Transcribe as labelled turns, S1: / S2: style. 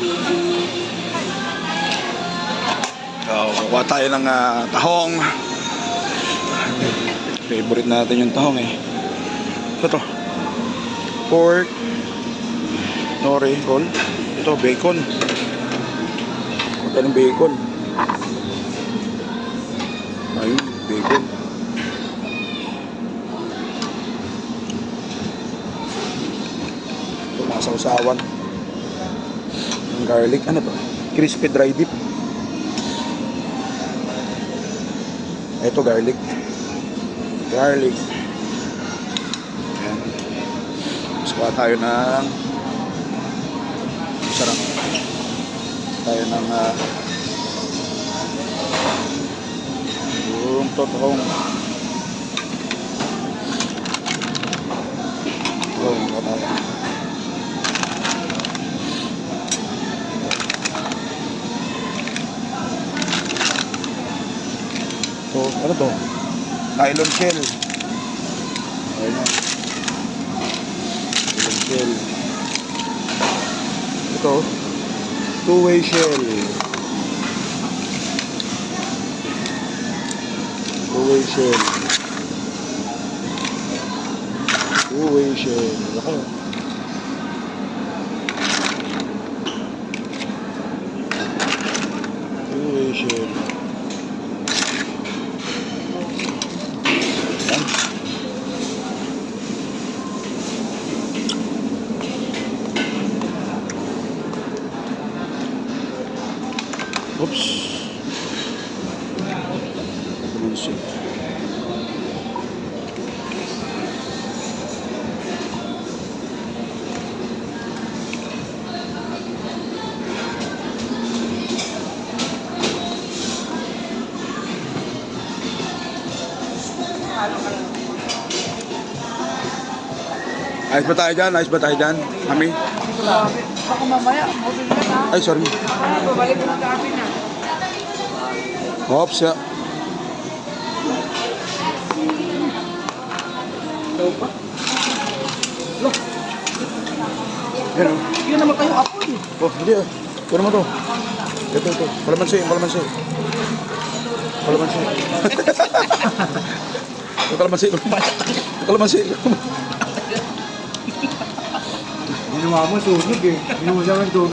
S1: So, kukuha tayo ng ah, tahong. Favorite natin yung tahong eh. Ito to. Pork. Nori, roll. Ito, bacon. Kuha tayo ng bacon. Ayun, bacon. Ito, mga sausawan. Garlic. Ano to? Crispy dry dip. Ito, garlic. Garlic. Ayan. Tayo ng sarap. Tayo ng uh, yung totoong Oh, So, ano to? Nylon shell. Ayun. Nylon shell. Ito, two-way shell. Two-way shell. Two-way shell. Laki. Two-way shell. Oops. Kumansi. Ayos ba tayo dyan? Ayos ba tayo dyan?
S2: Baka mamaya, na.
S1: Ay, sorry.
S2: Babalik mo sa akin na.
S1: Oops, ya. Yan o.
S2: Yun naman kayo apoy.
S1: Oh, hindi ah. Ito naman to. Ito, ito. Kalamansi, kalamansi. Kalamansi. Ito kalamansi. Kalamansi.
S3: Ginawa mo sunog eh. Ginawa mo